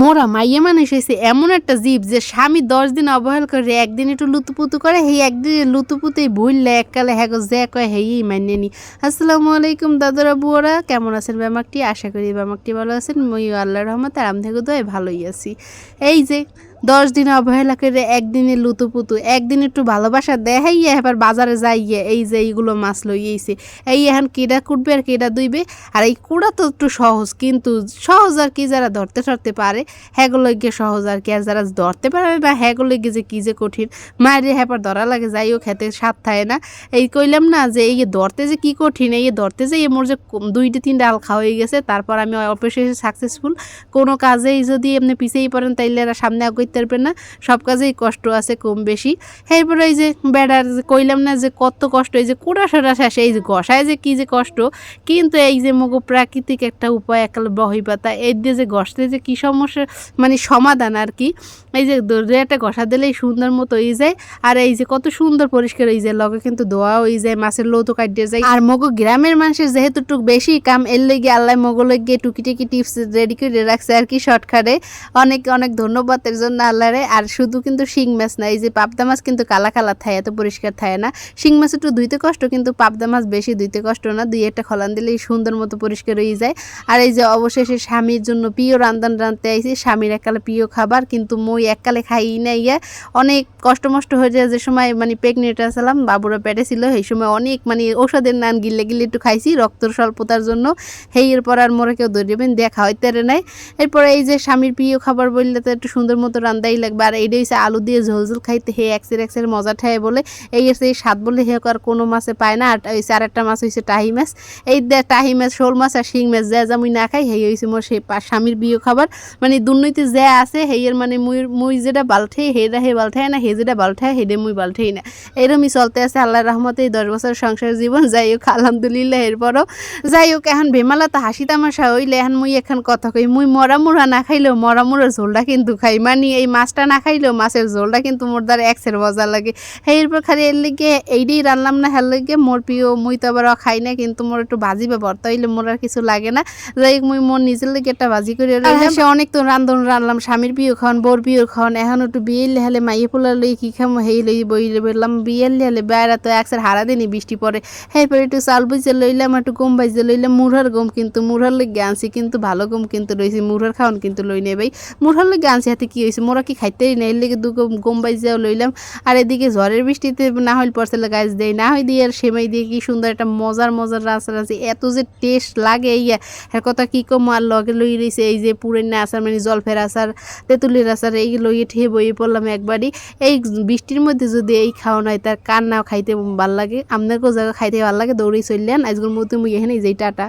মোরা মাইয়া মানুষ হয়েছে, এমন একটা জীব যে স্বামী দশ দিন অবহেল করে, একদিন একটু লুতুপুতু করে সেই একদিন লুতুপুতেই ভুললে এককালে হ্যাগো যে কয়, হেই মানিয়ে নি। আসসালামু আলাইকুম দাদুরা বুয়ারা কেমন আছেন ব্যামাকটি? আশা করি ব্যামাকটি ভালো আছেন মই আল্লাহ রহমত আরাম থেকে দোয় ভালোই আছি। এই যে দশ দিন অবহেলা করে একদিনে লুতুপুতু, একদিন একটু ভালোবাসা দেখাইয়া এবার বাজারে যাইয়ে এই যে এইগুলো মাছ লইয়েছে এই এখন কেডা কুটবে আর কেডা দুইবে? আর এই কুড়া তো একটু সহজ, কিন্তু সহজ আর কি যারা ধরতে ধরতে পারে হ্যাগুলো গিয়ে সহজ আর কি। আর যারা ধরতে পারে না হ্যাগুলো গিয়ে যে কী যে কঠিন, মায়ের হ্যাপার ধরা লাগে যাইও খেতে স্বাদ থাকে না। এই কইলাম না যে এই ধরতে যে কী কঠিন, এই ধরতে যে মোর যে দুইটা তিনটা আল খাওয়া হয়ে গেছে, তারপর আমি অবশেষে সাকসেসফুল কোনো কাজেই যদি আপনি পিছিয়েই পড়েন, তাইলে সামনে আগাইতে পারবেন না। সব কাজেই কষ্ট আছে কম বেশি। এরপরে এই যে বেড়ার কইলাম না যে কত কষ্ট, এই যে কুড়া সরা শেষ, এই যে গসায় যে কী যে কষ্ট। কিন্তু এই যে মগো প্রাকৃতিক একটা উপায়, একাল বহি পাতা এর দিয়ে যে গসতে যে কী সমস্যা মানে সমাধান আর কি। এই যে দরিয়াটা ঘষা দিলেই সুন্দর মতো হয়ে যায়। আর এই যে কত সুন্দর পরিষ্কার হয়ে যায়, লগে কিন্তু দোয়া হয়ে যায়, মাছের লৌতো কাটিয়ে যায়। আর মগো গ্রামের মানুষের যেহেতু টুক বেশি কাম, এর লেগে আল্লাহ মগো লেগে টুকি টিপস রেডি করে রাখছে আর কি শর্টকাটে। অনেক অনেক ধন্যবাদ এর আল্লাহরে, আর শুধু কিন্তু শিং মাছ না, এই যে পাবদা মাছ কিন্তু কালা কালা থাকে এত পরিষ্কার থাকে না। শিং মাছ একটু ধুইতে কষ্ট, কিন্তু পাবদা মাছ বেশি ধুইতে কষ্ট না দুই একটা খলান দিলেই সুন্দর মতো পরিষ্কার হয়ে যায়। আর এই যে অবশেষে স্বামীর জন্য প্রিয় রান্ধান রাঁধতে আইছি, স্বামীর এককালে প্রিয় খাবার, কিন্তু মই এককালে খাই না ইয়া। অনেক কষ্ট মষ্ট হয়ে যায় যে সময় মানে প্রেগনেন্ট আসলাম বাবুরা পেটে ছিল, সেই সময় অনেক মানে ঔষধের নান গিলে গিলে একটু খাইছি রক্ত স্বল্পতার জন্য। সেই এরপর আর মোরে কেউ ধরিবেন দেখা হইতে নাই। এরপরে এই যে স্বামীর প্রিয় খাবার বললে তো একটু সুন্দর মতো রান্দাই লাগবে। আর এইটা হচ্ছে আলু দিয়ে ঝোল ঝোল খাইতে। হে এক্সের এক্সের মজা ঠায় বলে। এই হচ্ছে এই স্বাদ বলে হে আর কোনো মাছে পায় না। আর হয়েছে আর একটা মাছ হয়েছে টাহি মাছ। এই দে টাহি মাছ, শোল মাছ আর শিং মাছ যা যা মুই না খাই সেই হয়েছে মোর পা- স্বামীর প্রিয় খাবার। মানে দুর্নীতি যে আছে হেয়ের মানে মুই মুই যেটা বালঠাই হেরা হে বালঠায় না, হে যেটা বালঠায় হেডে মুই বালঠাই না। এরমই চলতে আছে আল্লাহর রহমতে এই দশ বছর সংসার জীবন। যাই হোক, আলহামদুলিল্লাহ এরপরও। যাই হোক, এখন ভেমালা তো হাসি তামাশা হইলে, এখন মুই এখন কথা কই, মুই মরা মুড়া না খাইলেও মরা মুড়ার ঝোলটা কিন্তু খাই। মানে এই মাছটা না খাইলেও মাছের ঝোলটা কিন্তু মোর দ্বারা এক্সের মজা লাগে। সেই এরপর খালি এর লিগে এইটাই রান্নাম না হের লিগে মোর প্রিয় মুই তো আবার খাই না কিন্তু মোর একটু ভাজি বা ভর্তা হইলে মোর আর কিছু লাগে না। যাই মুই মোর নিজের লিগে একটা ভাজি করে রইলাম সে অনেক তো রান্ধন রান্নাম স্বামীর প্রিয় খাওয়ান বোর প্রিয় খাওয়ান এখন একটু বিয়ে হেলে মাইয়ে পোলা লই কি খাম হেই লই বই বললাম বিয়ে হেলে বেড়া তো একসার হারা দিনই বৃষ্টি পড়ে এরপর একটু চাল বুঝে লইলাম একটু গম ভাজে লইলাম মুড়ার গম কিন্তু মুড়ার লেগে আনছি কিন্তু ভালো গম কিন্তু রয়েছে মুড়ার খাওয়ান কিন্তু লই ভাই। মুড়ার লেগে আনছি হাতে কি হয়েছে মোরা কি খাইতেই না, এর লেগে দু গম ভাজিয়াও লইলাম। আর এদিকে ঝড়ের বৃষ্টিতে না হইল পড়ছিল গাছ দেয় না হয় দিয়ে আর সেমাই দিয়ে কি সুন্দর একটা মজার মজার রাস রাঁচি এত যে টেস্ট লাগে ইয়া এর কথা কি কম আর লগে লই রয়েছে এই যে পুরেন আচার মানে জলফের আচার তেঁতুলির আচার এই লইয়ে ঠিয়ে বইয়ে পড়লাম একবারই। এই বৃষ্টির মধ্যে যদি এই খাওয়ানো হয়, তার কার না খাইতে ভালো লাগে আপনাদেরকেও জায়গা খাইতে ভালো লাগে দৌড়েই চললেন। আজকের মধ্যে মুই এখানে যেই, টাটা।